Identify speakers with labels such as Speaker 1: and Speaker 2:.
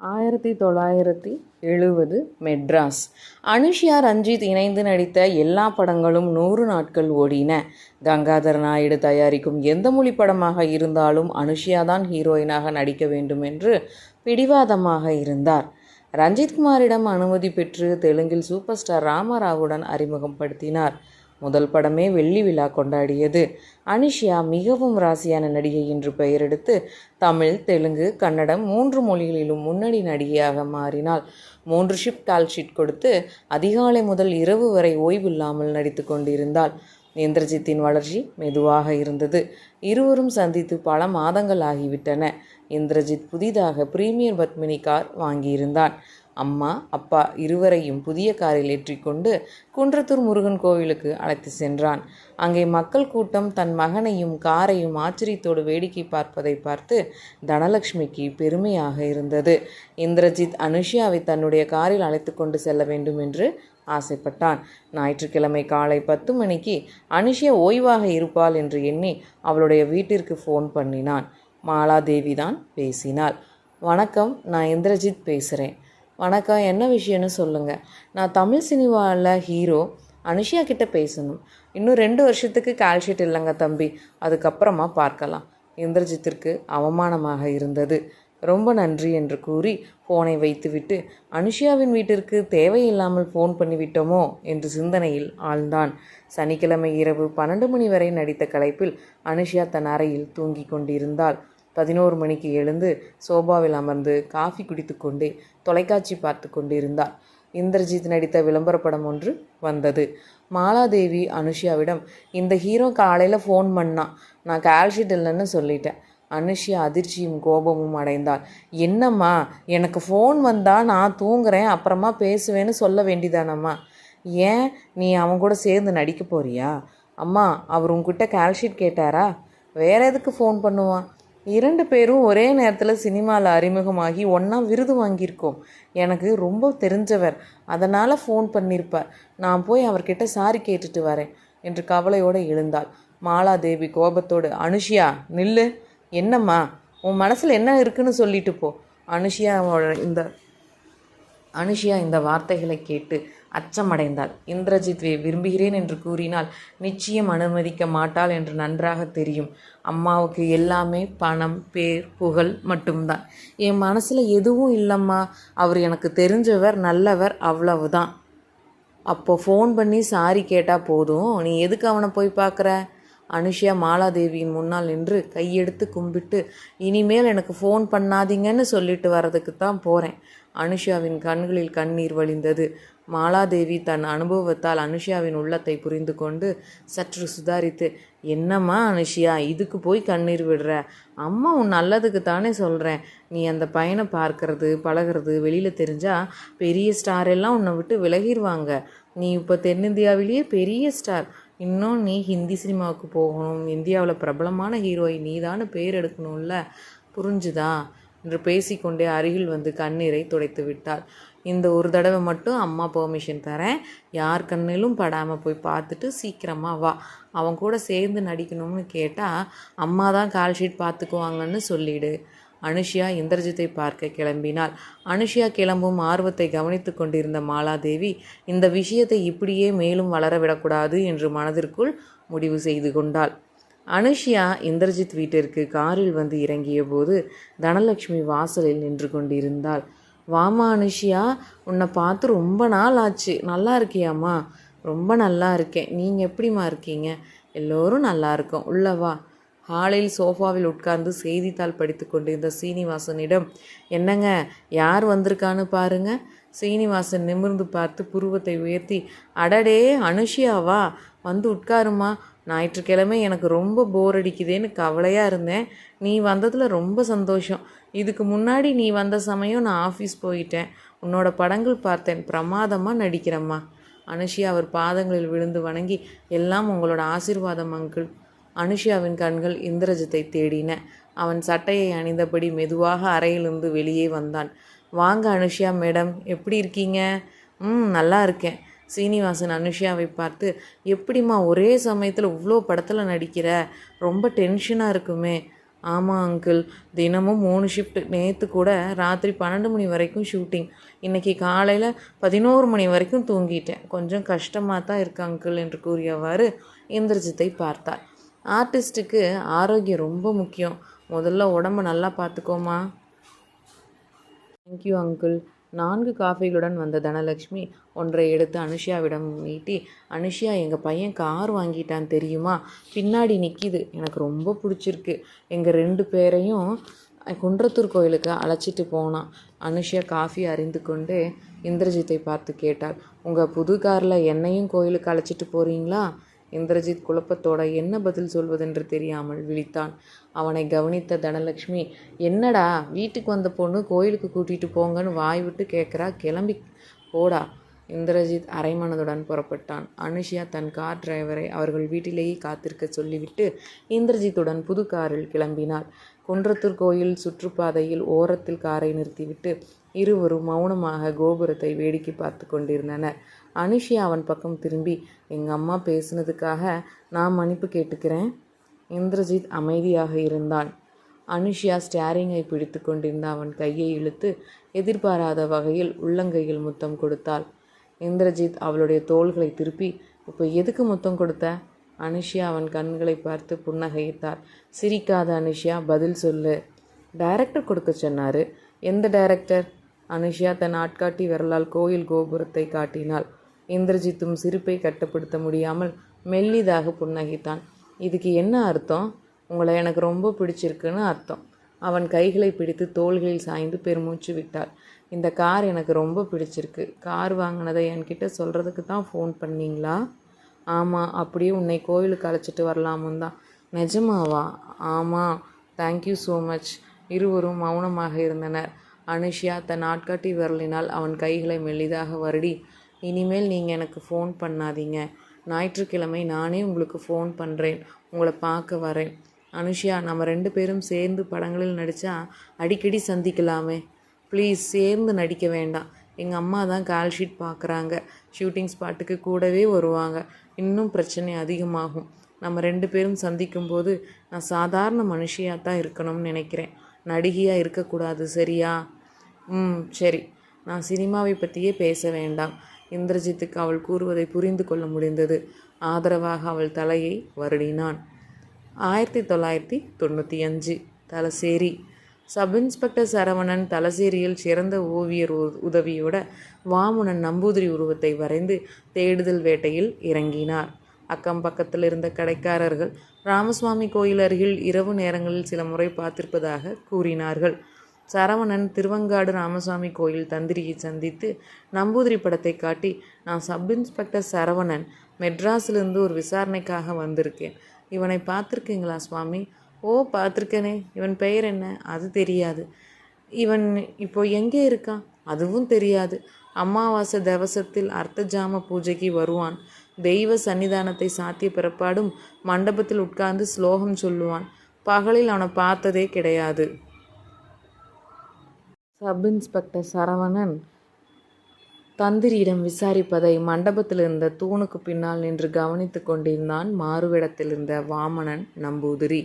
Speaker 1: ஆயிரத்தி தொள்ளாயிரத்தி எழுபது மெட்ராஸ். அனுஷ்யா ரஞ்சித் இணைந்து நடித்த எல்லா படங்களும் நூறு நாட்கள் ஓடின. கங்காதர் நாயுடு தயாரிக்கும் எந்த மொழி படமாக இருந்தாலும் அனுஷ்யா தான் ஹீரோயினாக நடிக்க வேண்டும் என்று பிடிவாதமாக இருந்தார். ரஞ்சித் குமாரிடம் அனுமதி பெற்று தெலுங்கில் சூப்பர் ஸ்டார் ராமராவுடன் அறிமுகப்படுத்தினார். முதல் படமே வெள்ளி விழா கொண்டாடியது. அனிஷியா மிகவும் ராசியான நடிகை என்று பெயரெடுத்து தமிழ் தெலுங்கு கன்னடம் மூன்று மொழிகளிலும் முன்னணி நடிகையாக மாறினாள். மூன்று ஷிப் கால் ஷீட் கொடுத்து அதிகாலை முதல் இரவு வரை ஓய்வில்லாமல் நடித்து கொண்டிருந்தாள். இந்திரஜித்தின் வளர்ச்சி மெதுவாக இருந்தது. இருவரும் சந்தித்து பல மாதங்கள் ஆகிவிட்டன. இந்திரஜித் புதிதாக பிரீமியர் பத்மினி கார் வாங்கியிருந்தான். அம்மா அப்பா இருவரையும் புதிய காரில் ஏற்றிக்கொண்டு குன்றத்தூர் முருகன் கோவிலுக்கு அழைத்து சென்றான். அங்கே மக்கள் கூட்டம் தன் மகனையும் காரையும் ஆச்சரியத்தோடு வேடிக்கை பார்ப்பதை பார்த்து தனலட்சுமிக்கு பெருமையாக இருந்தது. இந்திரஜித் அனுஷியாவை தன்னுடைய காரில் அழைத்து கொண்டு செல்ல வேண்டும் என்று ஆசைப்பட்டான். ஞாயிற்றுக்கிழமை காலை பத்து மணிக்கு அனுஷியா ஓய்வாக இருப்பாள் என்று எண்ணி அவளுடைய வீட்டிற்கு ஃபோன் பண்ணினான். மாலாதேவி தான் பேசினாள். வணக்கம் நான் இந்திரஜித் பேசுகிறேன் வணக்கம் என்ன விஷயம்னு சொல்லுங்கள் நான் தமிழ் சினிமாவில் ஹீரோ அனுஷியா கிட்ட பேசணும். இன்னும் ரெண்டு வருஷத்துக்கு கால்ஷீட் இல்லைங்க தம்பி. அதுக்கப்புறமா பார்க்கலாம். இந்திரஜித்திற்கு அவமானமாக இருந்தது. ரொம்ப நன்றி என்று கூறி ஃபோனை வைத்துவிட்டு அனுஷியாவின் வீட்டிற்கு தேவையில்லாமல் ஃபோன் பண்ணிவிட்டோமோ என்று சிந்தனையில் ஆழ்ந்தான். சனிக்கிழமை இரவு பன்னெண்டு மணி வரை நடித்த கலைப்பில் அனுஷியா தன் அறையில் தூங்கிக் கொண்டிருந்தாள். பதினோரு மணிக்கு எழுந்து சோபாவில் அமர்ந்து காஃபி குடித்துக்கொண்டே தொலைக்காட்சி பார்த்து கொண்டிருந்தார் இந்திரஜித் நடித்த விளம்பர படம் ஒன்று வந்தது. மாலாதேவி அனுஷியாவிடம் இந்த ஹீரோ காலையில் ஃபோன் பண்ணான் நான் கால்ஷீட் இல்லைன்னு சொல்லிட்டேன் அனுஷியா அதிர்ச்சியும் கோபமும் அடைந்தாள். என்னம்மா எனக்கு ஃபோன் வந்தால் நான் தூங்குறேன் அப்புறமா பேசுவேன்னு சொல்ல வேண்டிதானம்மா? ஏன் நீ அவன் கூட சேர்ந்து நடிக்க போறியா? அம்மா அவர் உங்ககிட்ட கால்ஷீட் கேட்டாரா? வேற எதுக்கு ஃபோன் பண்ணுவான்? இரண்டு பேரும் ஒரே நேரத்தில் சினிமாவில் அறிமுகமாகி ஒன்றா விருது வாங்கியிருக்கோம். எனக்கு ரொம்ப தெரிஞ்சவர். அதனால் ஃபோன் பண்ணியிருப்பார் நான் போய் அவர்கிட்ட சாரி கேட்டுட்டு வரேன் என்று கவலையோடு எழுந்தாள். மாலாதேவி கோபத்தோடு அனுஷியா நில்லு. என்னம்மா? உன் மனசில் என்ன இருக்குன்னு சொல்லிட்டு போ. அனுஷியாவோட இந்த அனுஷியா இந்த வார்த்தைகளை கேட்டு அச்சமடைந்தாள். இந்திரஜித்வே விரும்புகிறேன் என்று கூறினால் நிச்சயம் அனுமதிக்க மாட்டாள் என்று நன்றாக தெரியும். அம்மாவுக்கு எல்லாமே பணம் பேர் புகழ் மட்டும்தான். என் மனசில் எதுவும் இல்லைம்மா. அவர் எனக்கு தெரிஞ்சவர் நல்லவர் அவ்வளவுதான். அப்போ ஃபோன் பண்ணி சாரி கேட்டால் போதும். நீ எதுக்கு அவனை போய் பார்க்குற? அனுஷியா மாலாதேவியின் முன்னால் நின்று கையெடுத்து கும்பிட்டு இனிமேல் எனக்கு ஃபோன் பண்ணாதீங்கன்னு சொல்லிட்டு வர்றதுக்கு தான் போகிறேன் அனுஷியாவின் கண்களில் கண்ணீர் வழிந்தது. மாலாதேவி தன் அனுபவத்தால் அனுஷியாவின் உள்ளத்தை புரிந்து கொண்டு சற்று சுதாரித்து என்னம்மா அனுஷியா இதுக்கு போய் கண்ணீர் விடுற? அம்மா உன் நல்லதுக்கு தானே சொல்கிறேன் நீ அந்த பையனை பார்க்கறது பழகிறது வெளியில் தெரிஞ்சால் பெரிய ஸ்டார் எல்லாம் உன்னை விட்டு விலகிடுவாங்க நீ இப்போ தென்னிந்தியாவிலேயே பெரிய ஸ்டார் இன்னும் நீ ஹிந்தி சினிமாவுக்கு போகணும். இந்தியாவில் பிரபலமான ஹீரோயின் நீதான்னு பேர் எடுக்கணும்ல? புரிஞ்சுதா? என்று பேசிக்கொண்டே அருகில் வந்து கண்ணீரை துடைத்து விட்டாள். இந்த ஒரு தடவை மட்டும் அம்மா பெர்மிஷன் தரேன். யார் கண்ணிலும் படாமல் போய் பார்த்துட்டு சீக்கிரமாக வா. அவன் கூட சேர்ந்து நடிக்கணும்னு கேட்டால் அம்மா தான் கால் ஷீட் பார்த்துக்குவாங்கன்னு சொல்லிடு. அனுஷியா இந்திரஜித்தை பார்க்க கிளம்பினாள். அனுஷியா கிளம்பும் ஆர்வத்தை கவனித்து கொண்டிருந்த மாலாதேவி இந்த விஷயத்தை இப்படியே மேலும் வளர விடக்கூடாது என்று மனதிற்குள் முடிவு செய்து கொண்டாள். அனுஷியா இந்திரஜித் வீட்டிற்கு காரில் வந்து இறங்கிய போது தனலட்சுமி வாசலில் நின்று கொண்டிருந்தாள். வாமா அனுஷியா உன்னை பார்த்து ரொம்ப நாள் ஆச்சு. நல்லா இருக்கியாம்மா? ரொம்ப நல்லா இருக்கேன். நீங்கள் எப்படிம்மா இருக்கீங்க? எல்லோரும் நல்லா இருக்கோம். உள்ளவா ஹாலில் சோஃபாவில் உட்கார்ந்து செய்தித்தாள் படித்து கொண்டிருந்த சீனிவாசனிடம் என்னங்க யார் வந்திருக்கான்னு பாருங்க. சீனிவாசன் நிமிர்ந்து பார்த்து புருவத்தை உயர்த்தி அடடே அனுஷியாவா? வந்து உட்காருமா? ஞாயிற்றுக்கிழமை எனக்கு ரொம்ப போர் அடிக்குதேன்னு கவலையாக இருந்தேன். நீ வந்ததில் ரொம்ப சந்தோஷம். இதுக்கு முன்னாடி நீ வந்த சமயம் நான் ஆஃபீஸ் போயிட்டேன். உன்னோட படங்கள் பார்த்தேன். பிரமாதமாக நடிக்கிறம்மா. அனுஷியா அவர் பாதங்களில் விழுந்து வணங்கி எல்லாம் உங்களோட ஆசீர்வாதம் அங்கிள் அனுஷியாவின் கண்கள் இந்திரஜித்தை தேடின. அவன் சட்டையை அணிந்தபடி மெதுவாக அறையிலிருந்து வெளியே வந்தான். வாங்க அனுஷியா மேடம். எப்படி இருக்கீங்க? ம் நல்லா இருக்கேன். சீனிவாசன் அனுஷியாவை பார்த்து எப்படிம்மா ஒரே சமயத்தில் இவ்வளோ படத்தில் நடிக்கிற? ரொம்ப டென்ஷனாக இருக்குமே. ஆமாம் அங்கிள். தினமும் மூணு ஷிஃப்ட் நேற்று கூட ராத்திரி பன்னெண்டு மணி வரைக்கும் ஷூட்டிங் இன்றைக்கி காலையில் பதினோரு மணி வரைக்கும் தூங்கிட்டேன். கொஞ்சம் கஷ்டமாக தான் இருக்கு அங்கிள் என்று கூறியவாறு இந்திரஜித்தை பார்த்தார் ஆர்டிஸ்ட்டுக்கு ஆரோக்கியம் ரொம்ப முக்கியம். முதல்ல உடம்ப நல்லா பார்த்துக்கோமா தேங்க்யூ அங்கிள் நான்கு காஃபிகளுடன் வந்த தனலக்ஷ்மி ஒன்றை எடுத்து அனுஷியாவிடம் நீட்டி அனுஷியா எங்கள் பையன் கார் வாங்கிட்டான் தெரியுமா? பின்னாடி நிற்கிது எனக்கு ரொம்ப பிடிச்சிருக்கு. எங்கள் ரெண்டு பேரையும் குன்றத்தூர் கோயிலுக்கு அழைச்சிட்டு போனான். அனுஷியா காஃபி அறிந்து கொண்டு இந்திரஜித்தை பார்த்து கேட்டாள் உங்கள் புது காரில் என்னையும் கோயிலுக்கு அழைச்சிட்டு போகிறீங்களா இந்திரஜித் குழப்பத்தோட என்ன பதில் சொல்வதென்று தெரியாமல் விழித்தான். அவனை கவனித்த தனலட்சுமி என்னடா வீட்டுக்கு வந்த பொண்ணு கோயிலுக்கு கூட்டிகிட்டு போங்கன்னு வாய் விட்டு கேட்குறா கிளம்பி போடா. இந்திரஜித் அரைமனதுடன் புறப்பட்டான். அனுஷியா தன் கார் டிரைவரை அவர்கள் வீட்டிலேயே காத்திருக்க சொல்லிவிட்டு இந்திரஜித்துடன் புது காரில் கிளம்பினார் குன்றத்தூர் கோயில் சுற்றுப்பாதையில் ஓரத்தில் காரை நிறுத்திவிட்டு இருவரும் மௌனமாக கோபுரத்தை வேடிக்கை பார்த்து கொண்டிருந்தனர். அனுஷியா அவன் பக்கம் திரும்பி எங்கள் அம்மா பேசுனதுக்காக நான் மன்னிப்பு கேட்டுக்கிறேன். இந்திரஜித் அமைதியாக இருந்தான். அனுஷியா ஸ்டேரிங்கை பிடித்து கொண்டிருந்த அவன் கையை இழுத்து எதிர்பாராத வகையில் உள்ளங்கையில் முத்தம் கொடுத்தாள். இந்திரஜித் அவளுடைய தோள்களை திருப்பி இப்போ எதுக்கு முத்தம் கொடுத்த? அனுஷியா அவன் கண்களை பார்த்து புன்னகைத்தார் சிரிக்காத அனுஷியா பதில் சொல்லு. டைரக்டர் கொடுக்க சொன்னார். எந்த டைரக்டர்? அனுஷியா தன் ஆட்காட்டி விரலால் கோயில் கோபுரத்தை காட்டினாள். இந்திரஜித்தும் சிரிப்பை கட்டுப்படுத்த முடியாமல் மெல்லிதாக புன்னகைத்தான். இதுக்கு என்ன அர்த்தம்? உங்களை எனக்கு ரொம்ப பிடிச்சிருக்குன்னு அர்த்தம். அவன் கைகளை பிடித்து தோள்களில் சாய்ந்து பெருமூச்சு விட்டாள். இந்த கார் எனக்கு ரொம்ப பிடிச்சிருக்கு. கார் வாங்கினதை என்கிட்ட சொல்கிறதுக்கு தான் ஃபோன் பண்ணீங்களா? ஆமாம் அப்படியே உன்னை கோயிலுக்கு அழைச்சிட்டு வரலாமுன் தான். நிஜமாவா? ஆமாம் தேங்க்யூ ஸோ மச் இருவரும் மௌனமாக இருந்தனர். அனுஷியா தன் ஆட்காட்டி விரலினால் அவன் கைகளை மெல்லிதாக வருடி. இனிமேல் நீங்கள் எனக்கு ஃபோன் பண்ணாதீங்க. ஞாயிற்றுக்கிழமை நானே உங்களுக்கு ஃபோன் பண்ணுறேன் உங்களை பார்க்க வரேன். அனுஷியா நம்ம ரெண்டு பேரும் சேர்ந்து படங்களில் நடித்தா அடிக்கடி சந்திக்கலாமே. ப்ளீஸ் சேர்ந்து நடிக்க வேண்டாம். எங்கள் அம்மா தான் கால் ஷீட் பார்க்குறாங்க ஷூட்டிங் ஸ்பாட்டுக்கு கூடவே வருவாங்க. இன்னும் பிரச்சனை அதிகமாகும். நம்ம ரெண்டு பேரும் சந்திக்கும்போது நான் சாதாரண மனுஷியாக தான் இருக்கணும்னு நினைக்கிறேன். நடிகையாக இருக்கக்கூடாது சரியா? ம் சரி. நான் சினிமாவை பற்றியே பேச வேண்டாம். இந்திரஜித்துக்கு அவள் கூறுவதை புரிந்து கொள்ள முடிந்தது. ஆதரவாக அவள் தலையை வருடினான். ஆயிரத்தி தொள்ளாயிரத்தி தொண்ணூற்றி அஞ்சு தலசேரி. சப் இன்ஸ்பெக்டர் சரவணன் தலசேரியில் சிறந்த ஓவியர் உதவியோட வாமுனன் நம்பூதிரி உருவத்தை வரைந்து தேடுதல் வேட்டையில் இறங்கினார். அக்கம் பக்கத்தில் இருந்த கடைக்காரர்கள் ராமசுவாமி கோயில் அருகில் இரவு நேரங்களில் சில முறை பார்த்திருப்பதாக கூறினார்கள். சரவணன் திருவங்காடு ராமசாமி கோயில் தந்திரியை சந்தித்து நம்பூதிரி படத்தை காட்டி நான் சப் இன்ஸ்பெக்டர் சரவணன். மெட்ராஸிலிருந்து ஒரு விசாரணைக்காக வந்திருக்கேன். இவனை பார்த்துருக்கீங்களா சுவாமி? ஓ பார்த்துருக்கேனே. இவன் பெயர் என்ன? அது தெரியாது. இவன் இப்போ எங்கே இருக்கான் அதுவும் தெரியாது. அமாவாசை தவசத்தில் அர்த்தஜாம பூஜைக்கு வருவான். தெய்வ சன்னிதானத்தை சாத்திய பிறப்பாடும் மண்டபத்தில் உட்கார்ந்து ஸ்லோகம் சொல்லுவான். பகலில் அவனை பார்த்ததே கிடையாது. சப் இன்ஸ்பெக்டர் சரவணன் தந்திரியிடம் விசாரிப்பதை மண்டபத்தில் இருந்த தூணுக்கு பின்னால் நின்று கவனித்து கொண்டிருந்தான் மாறுவிடத்தில் இருந்த வாமனன் நம்பூதிரி.